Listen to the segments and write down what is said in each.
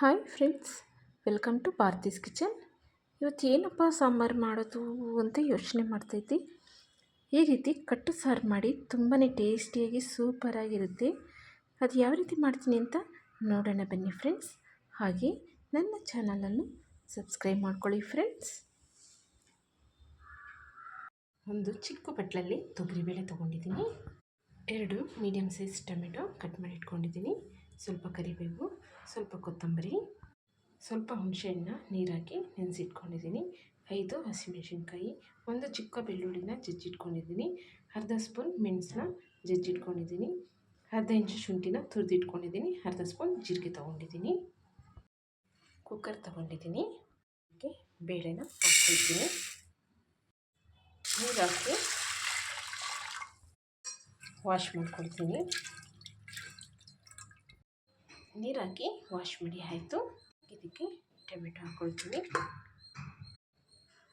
Hi friends, welcome to Bharati's kitchen. ಇವತ್ತು ಏನಪ್ಪ ಸಾಂಬಾರು ಮಾಡೋದು ಅಂತ ಯೋಚನೆ ಮಾಡ್ತೈತಿ ಈ ರೀತಿ ಕಟ್ಟು ಸಾರು ಮಾಡಿ ತುಂಬಾ ಟೇಸ್ಟಿಯಾಗಿ ಸೂಪರಾಗಿರುತ್ತೆ ಅದು ಯಾವ ರೀತಿ ಮಾಡ್ತೀನಿ ಅಂತ ನೋಡೋಣ ಬನ್ನಿ ಫ್ರೆಂಡ್ಸ್. ಹಾಗೆ ನನ್ನ ಚಾನಲನ್ನು ಸಬ್ಸ್ಕ್ರೈಬ್ ಮಾಡ್ಕೊಳ್ಳಿ ಫ್ರೆಂಡ್ಸ್. ಒಂದು ಚಿಕ್ಕ ಬಟ್ಲಲ್ಲಿ ತೊಗರಿಬೇಳೆ ತೊಗೊಂಡಿದ್ದೀನಿ. ಎರಡು ಮೀಡಿಯಮ್ ಸೈಜ್ ಟೊಮೆಟೊ ಕಟ್ ಮಾಡಿ ಇಟ್ಕೊಂಡಿದ್ದೀನಿ ಸ್ವಲ್ಪ ಕರಿಬೇವು, ಸ್ವಲ್ಪ ಕೊತ್ತಂಬರಿ, ಸ್ವಲ್ಪ ಹುಣಸೆಹಣ್ಣ ನೀರಾಕಿ ನೆನೆಸಿಟ್ಕೊಂಡಿದ್ದೀನಿ. ಐದು ಹಸಿಮೆಣಸಿನ್ಕಾಯಿ, ಒಂದು ಚಿಕ್ಕ ಬೆಳ್ಳುಳ್ಳಿನ ಜಜ್ಜಿಟ್ಕೊಂಡಿದ್ದೀನಿ. ಅರ್ಧ ಸ್ಪೂನ್ ಮೆಣಸನ್ನ ಜಜ್ಜಿಟ್ಕೊಂಡಿದ್ದೀನಿ. ಅರ್ಧ ಇಂಚು ಶುಂಠಿನ ತುರಿದಿಟ್ಕೊಂಡಿದ್ದೀನಿ. ಅರ್ಧ ಸ್ಪೂನ್ ಜೀರಿಗೆ ತೊಗೊಂಡಿದ್ದೀನಿ. ಕುಕ್ಕರ್ ತೊಗೊಂಡಿದ್ದೀನಿ. ಅದಕ್ಕೆ ಬೇಳೆನ ಹಾಕ್ಕೊಳ್ತೀನಿ. ನೀರು ಹಾಕಿ ವಾಶ್ ಮಾಡ್ಕೊಳ್ತೀನಿ. ನೀರು ಹಾಕಿ ವಾಶ್ ಮಾಡಿ ಆಯಿತು. ಇದಕ್ಕೆ ಟೊಮೆಟೊ ಹಾಕ್ಕೊಳ್ತೀನಿ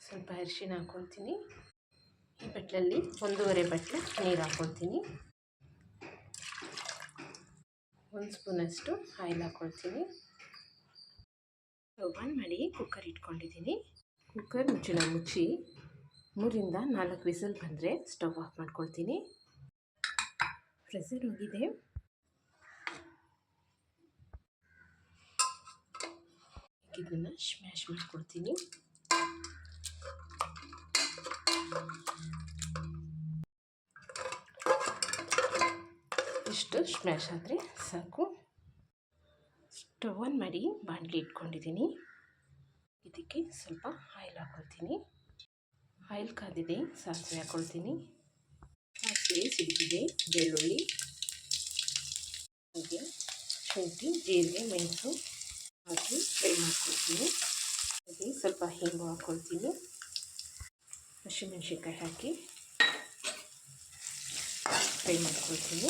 ಸ್ವಲ್ಪ ಅರಿಶಿನ ಹಾಕ್ಕೊಳ್ತೀನಿ ಈ ಬಟ್ಲಲ್ಲಿ ಒಂದೂವರೆ ಬಟ್ಲು ನೀರು ಹಾಕ್ಕೊಳ್ತೀನಿ ಒಂದು ಸ್ಪೂನಷ್ಟು ಆಯಿಲ್ ಹಾಕ್ಕೊಳ್ತೀನಿ ಆನ್ ಮಾಡಿ ಕುಕ್ಕರ್ ಇಟ್ಕೊಂಡಿದ್ದೀನಿ. ಕುಕ್ಕರ್ ಮುಚ್ಚಳ ಮುಚ್ಚಿ ಮೂರಿಂದ ನಾಲ್ಕು ವಿಸಲ್ ಬಂದರೆ ಸ್ಟವ್ ಆಫ್ ಮಾಡ್ಕೊಳ್ತೀನಿ. ಪ್ರೆಸರ್ ಹೋಗಿದೆ. ಇದನ್ನು ಸ್ಮ್ಯಾಶ್ ಮಾಡಿಕೊಡ್ತೀನಿ. ಇಷ್ಟು ಸ್ಮ್ಯಾಶ್ ಆದರೆ ಸಾಕು. ಸ್ಟವ್ ಆನ್ ಮಾಡಿ ಬಾಣಲಿ ಇಟ್ಕೊಂಡಿದ್ದೀನಿ. ಇದಕ್ಕೆ ಸ್ವಲ್ಪ ಆಯಿಲ್ ಹಾಕೊಳ್ತೀನಿ. ಆಯಿಲ್ ಕಾದಿದೆ, ಸಾಸಿವೆ ಹಾಕ್ಕೊಳ್ತೀನಿ ಸಾಸಿವೆ ಸಿಡಿದಿದೆ, ಬೆಳ್ಳುಳ್ಳಿ, ಹಾಗೆ ಶುಂಠಿ, ಜೀರಿಗೆ, ಮೆಣಸು. ಹಾಕಿ ಫ್ರೈ ಮಾಡ್ಕೊಳ್ತೀನಿ. ಹಾಗೆ ಸ್ವಲ್ಪ ಹಿಂಗು ಹಾಕ್ಕೊಳ್ತೀನಿ ಹಸಿಮೆಣ್ಸಿನ್ಕಾಯಿ ಹಾಕಿ ಫ್ರೈ ಮಾಡ್ಕೊಳ್ತೀನಿ.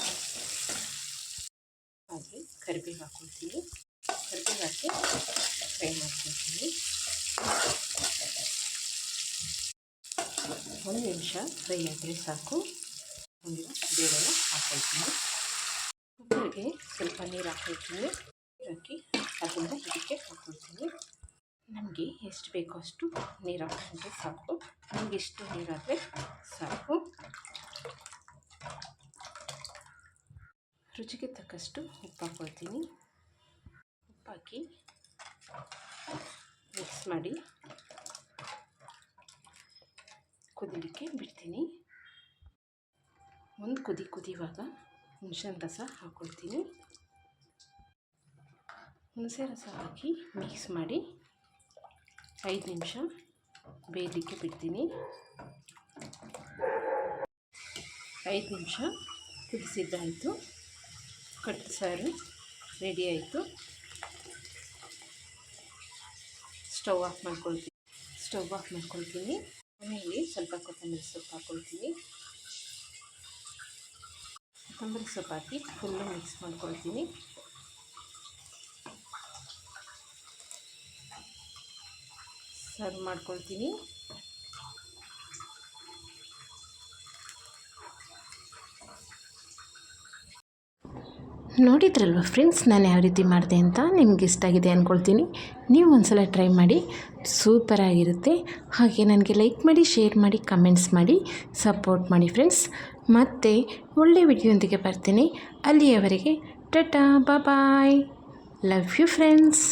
ಹಾಗೆ ಕರಿಬೇವು ಹಾಕ್ಕೊಳ್ತೀನಿ ಕರಿಬೇವು ಹಾಕಿ ಫ್ರೈ ಮಾಡ್ಕೊಳ್ತೀನಿ. ಒಂದು ನಿಮಿಷ ಫ್ರೈ ಆದರೆ ಸಾಕು. ಒಂದು ಬೇಳೆನ ಹಾಕ್ಕೊಳ್ತೀನಿ ಕುಕ್ಕರ್ಗೆ ಸ್ವಲ್ಪ ನೀರು ಹಾಕ್ಕೊಳ್ತೀನಿ ಹಾಕಿ ಅದನ್ನು ಇದಕ್ಕೆ ಹಾಕ್ಕೊಳ್ತೀನಿ ನಮಗೆ ಎಷ್ಟು ಬೇಕೋ ಅಷ್ಟು ನೀರು ಹಾಕೊಂಡ್ರೆ ಸಾಕು. ನಮಗೆ ಎಷ್ಟು ನೀರಾದರೆ ಸಾಕು. ರುಚಿಗೆ ತಕ್ಕಷ್ಟು ಉಪ್ಪು ಹಾಕ್ಕೊಳ್ತೀನಿ ಉಪ್ಪಾಕಿ ಮಿಕ್ಸ್ ಮಾಡಿ ಕುದಿಲಿಕ್ಕೆ ಬಿಡ್ತೀನಿ. ಒಂದು ಕುದಿ ಕುದಿಯುವಾಗ ಹುಣಸೆ ರಸ ಹಾಕ್ಕೊಳ್ತೀನಿ ಹುಣಸೆ ರಸ ಹಾಕಿ ಮಿಕ್ಸ್ ಮಾಡಿ ಐದು ನಿಮಿಷ ಬೇಯಲಿಕ್ಕೆ ಬಿಡ್ತೀನಿ. ಐದು ನಿಮಿಷ ಕುದಿಸಿದ್ದಾಯಿತು. ಕಟ್ ಸಾರು ರೆಡಿ ಆಯಿತು. ಸ್ಟವ್ ಆಫ್ ಮಾಡ್ಕೊಳ್ತೀನಿ. ಸ್ಟವ್ ಆಫ್ ಮಾಡ್ಕೊಳ್ತೀನಿ. ಮನೆಯಲ್ಲಿ ಸ್ವಲ್ಪ ಕೊತ್ತಂಬರಿ ಸೊಪ್ಪು ಹಾಕ್ಕೊಳ್ತೀನಿ ಕೊತ್ತಂಬರಿ ಸೊಪ್ಪು ಹಾಕಿ ಫುಲ್ಲು ಮಿಕ್ಸ್ ಮಾಡ್ಕೊಳ್ತೀನಿ. ಸರ್ವ್ ಮಾಡ್ಕೊಳ್ತೀನಿ. ನೋಡಿದ್ರಲ್ವ ಫ್ರೆಂಡ್ಸ್, ನಾನು ಯಾವ ರೀತಿ ಮಾಡಿದೆ ಅಂತ ನಿಮ್ಗೆ ಇಷ್ಟ ಆಗಿದೆ ಅಂದ್ಕೊಳ್ತೀನಿ ನೀವು ಒಂದ್ಸಲ ಟ್ರೈ ಮಾಡಿ ಸೂಪರಾಗಿರುತ್ತೆ ಹಾಗೆ ನನಗೆ ಲೈಕ್ ಮಾಡಿ, ಶೇರ್ ಮಾಡಿ, ಕಮೆಂಟ್ಸ್ ಮಾಡಿ, ಸಪೋರ್ಟ್ ಮಾಡಿ ಫ್ರೆಂಡ್ಸ್. ಮತ್ತು ಒಳ್ಳೆ ವಿಡಿಯೋಂದಿಗೆ ಬರ್ತೀನಿ. ಅಲ್ಲಿಯವರೆಗೆ, tata bye. Love you friends.